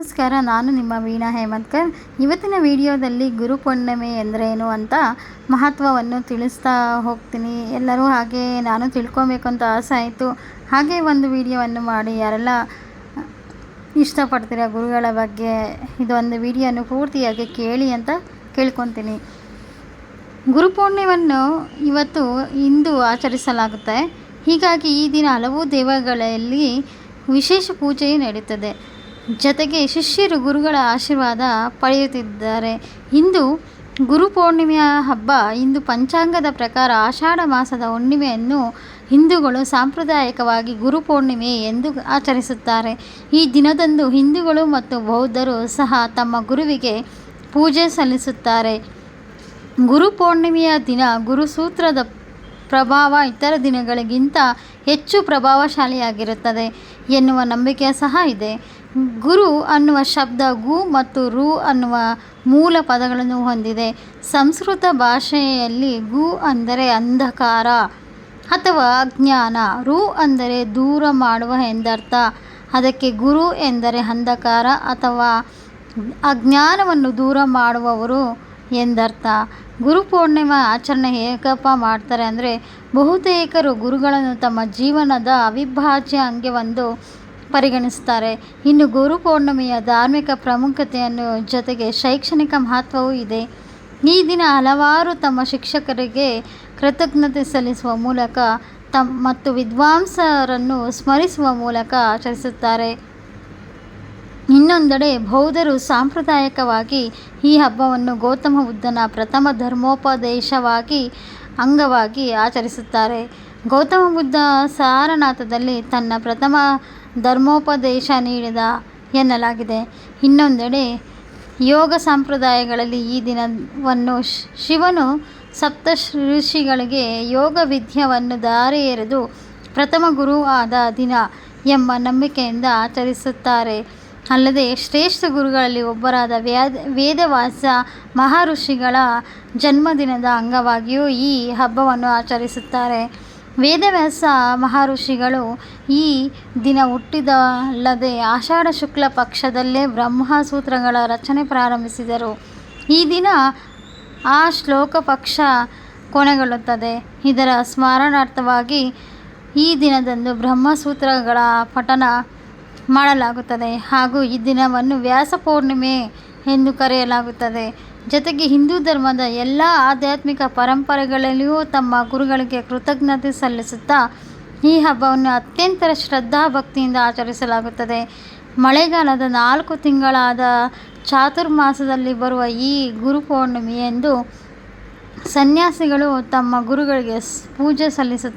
ನಮಸ್ಕಾರ, ನಾನು ನಿಮ್ಮ ವೀಣಾ ಹೇಮಂತ್ಕರ್. ಇವತ್ತಿನ ವಿಡಿಯೋದಲ್ಲಿ ಗುರುಪೂರ್ಣಿಮೆ ಎಂದರೇನು ಅಂತ ಮಹತ್ವವನ್ನು ತಿಳಿಸ್ತಾ ಹೋಗ್ತೀನಿ. ಎಲ್ಲರೂ ಹಾಗೆ ನಾನು ತಿಳ್ಕೊಬೇಕು ಅಂತ ಆಸೆ ಆಯಿತು. ಹಾಗೆ ಒಂದು ವಿಡಿಯೋವನ್ನು ಮಾಡಿ ಯಾರೆಲ್ಲ ಇಷ್ಟಪಡ್ತೀರ ಗುರುಗಳ ಬಗ್ಗೆ, ಇದೊಂದು ವಿಡಿಯೋನು ಪೂರ್ತಿಯಾಗಿ ಕೇಳಿ ಅಂತ ಕೇಳ್ಕೊತೀನಿ. ಗುರುಪೂರ್ಣಿಮೆಯನ್ನು ಇವತ್ತು ಇಂದು ಆಚರಿಸಲಾಗುತ್ತೆ. ಹೀಗಾಗಿ ಈ ದಿನ ಹಲವು ದೇವಗಳಲ್ಲಿ ವಿಶೇಷ ಪೂಜೆಯು ನಡೆಯುತ್ತದೆ ಜೊತೆಗೆ ಶಿಷ್ಯರು ಗುರುಗಳ ಆಶೀರ್ವಾದ ಪಡೆಯುತ್ತಿದ್ದಾರೆ. ಇಂದು ಗುರುಪೂರ್ಣಿಮೆಯ ಹಬ್ಬ. ಇಂದು ಪಂಚಾಂಗದ ಪ್ರಕಾರ ಆಷಾಢ ಮಾಸದ ಹುಣ್ಣಿಮೆಯನ್ನು ಹಿಂದೂಗಳು ಸಾಂಪ್ರದಾಯಿಕವಾಗಿ ಗುರುಪೂರ್ಣಿಮೆ ಎಂದು ಆಚರಿಸುತ್ತಾರೆ. ಈ ದಿನದಂದು ಹಿಂದೂಗಳು ಮತ್ತು ಬೌದ್ಧರು ಸಹ ತಮ್ಮ ಗುರುವಿಗೆ ಪೂಜೆ ಸಲ್ಲಿಸುತ್ತಾರೆ. ಗುರುಪೂರ್ಣಿಮೆಯ ದಿನ ಗುರುಸೂತ್ರದ ಪ್ರಭಾವ ಇತರ ದಿನಗಳಿಗಿಂತ ಹೆಚ್ಚು ಪ್ರಭಾವಶಾಲಿಯಾಗಿರುತ್ತದೆ ಎನ್ನುವ ನಂಬಿಕೆ ಸಹ ಇದೆ. ಗುರು ಅನ್ನುವ ಶಬ್ದ ಗು ಮತ್ತು ರು ಅನ್ನುವ ಮೂಲ ಪದಗಳನ್ನು ಹೊಂದಿದೆ. ಸಂಸ್ಕೃತ ಭಾಷೆಯಲ್ಲಿ ಗು ಅಂದರೆ ಅಂಧಕಾರ ಅಥವಾ ಅಜ್ಞಾನ. ರು ಅಂದರೆ ದೂರ ಮಾಡುವ ಎಂದರ್ಥ. ಅದಕ್ಕೆ ಗುರು ಎಂದರೆ ಅಂಧಕಾರ ಅಥವಾ ಅಜ್ಞಾನವನ್ನು ದೂರ ಮಾಡುವವರು ಎಂದರ್ಥ. ಗುರು ಪೂರ್ಣಿಮಾ ಆಚರಣೆ ಹೇಗಪ್ಪ ಮಾಡ್ತಾರೆ ಅಂದರೆ ಬಹುತೇಕರು ಗುರುಗಳನ್ನು ತಮ್ಮ ಜೀವನದ ಅವಿಭಾಜ್ಯ ಅಂಗವೆಂದು ಪರಿಗಣಿಸ್ತಾರೆ ಇನ್ನು ಗುರುಪೂರ್ಣಿಮೆಯ ಧಾರ್ಮಿಕ ಪ್ರಾಮುಖ್ಯತೆಯನ್ನು ಜೊತೆಗೆ ಶೈಕ್ಷಣಿಕ ಮಹತ್ವವೂ ಇದೆ. ಈ ದಿನ ಹಲವಾರು ತಮ್ಮ ಶಿಕ್ಷಕರಿಗೆ ಕೃತಜ್ಞತೆ ಸಲ್ಲಿಸುವ ಮೂಲಕ ತಮ್ಮ ಮತ್ತು ವಿದ್ವಾಂಸರನ್ನು ಸ್ಮರಿಸುವ ಮೂಲಕ ಆಚರಿಸುತ್ತಾರೆ. ಇನ್ನೊಂದೆಡೆ ಬೌದ್ಧರು ಸಾಂಪ್ರದಾಯಿಕವಾಗಿ ಈ ಹಬ್ಬವನ್ನು ಗೌತಮ ಬುದ್ಧನ ಪ್ರಥಮ ಧರ್ಮೋಪದೇಶವಾಗಿ ಅಂಗವಾಗಿ ಆಚರಿಸುತ್ತಾರೆ. ಗೌತಮ ಬುದ್ಧ ಸಾರನಾಥದಲ್ಲಿ ತನ್ನ ಪ್ರಥಮ ಧರ್ಮೋಪದೇಶ ನೀಡಿದ ಎನ್ನಲಾಗಿದೆ. ಇನ್ನೊಂದೆಡೆ, ಯೋಗ ಸಂಪ್ರದಾಯಗಳಲ್ಲಿ ಈ ದಿನವನ್ನು ಶಿವನು ಸಪ್ತ ಋಷಿಗಳಿಗೆ ಯೋಗ ವಿದ್ಯವನ್ನು ದಾರಿ ಎರೆದು ಪ್ರಥಮ ಗುರು ಆದ ದಿನ ಎಂಬ ನಂಬಿಕೆಯಿಂದ ಆಚರಿಸುತ್ತಾರೆ. ಅಲ್ಲದೆ, ಶ್ರೇಷ್ಠ ಗುರುಗಳಲ್ಲಿ ಒಬ್ಬರಾದ ವ್ಯಾದ ವೇದವಾಸ ಮಹರ್ಷಿಗಳ ಜನ್ಮದಿನದ ಅಂಗವಾಗಿಯೂ ಈ ಹಬ್ಬವನ್ನು ಆಚರಿಸುತ್ತಾರೆ. ವೇದವ್ಯಾಸ ಮಹರ್ಷಿಗಳು ಈ ದಿನ ಹುಟ್ಟಿದಲ್ಲದೆ ಆಷಾಢ ಶುಕ್ಲ ಪಕ್ಷದಲ್ಲೇ ಬ್ರಹ್ಮಸೂತ್ರಗಳ ರಚನೆ ಪ್ರಾರಂಭಿಸಿದರು. ಈ ದಿನ ಆ ಶ್ಲೋಕ ಪಕ್ಷ ಕೊನೆಗೊಳ್ಳುತ್ತದೆ. ಇದರ ಸ್ಮರಣಾರ್ಥವಾಗಿ ಈ ದಿನದಂದು ಬ್ರಹ್ಮಸೂತ್ರಗಳ ಪಠನ ಮಾಡಲಾಗುತ್ತದೆ ಹಾಗೂ ಈ ದಿನವನ್ನು ವ್ಯಾಸ ಪೂರ್ಣಿಮೆ ಎಂದು ಕರೆಯಲಾಗುತ್ತದೆ. ಜೊತೆಗೆ ಹಿಂದೂ ಧರ್ಮದ ಎಲ್ಲ ಆಧ್ಯಾತ್ಮಿಕ ಪರಂಪರೆಗಳಲ್ಲಿಯೂ ತಮ್ಮ ಗುರುಗಳಿಗೆ ಕೃತಜ್ಞತೆ ಸಲ್ಲಿಸುತ್ತಾ ಈ ಹಬ್ಬವನ್ನು ಅತ್ಯಂತ ಶ್ರದ್ಧಾ ಭಕ್ತಿಯಿಂದ ಆಚರಿಸಲಾಗುತ್ತದೆ. ಮಳೆಗಾಲದ ನಾಲ್ಕು ತಿಂಗಳಾದ ಚಾತುರ್ಮಾಸದಲ್ಲಿ ಬರುವ ಈ ಗುರುಪೂರ್ಣಿಮೆಯಂದು ಸನ್ಯಾಸಿಗಳು ತಮ್ಮ ಗುರುಗಳಿಗೆ ಪೂಜೆ ಸಲ್ಲಿಸುತ್ತಾರೆ.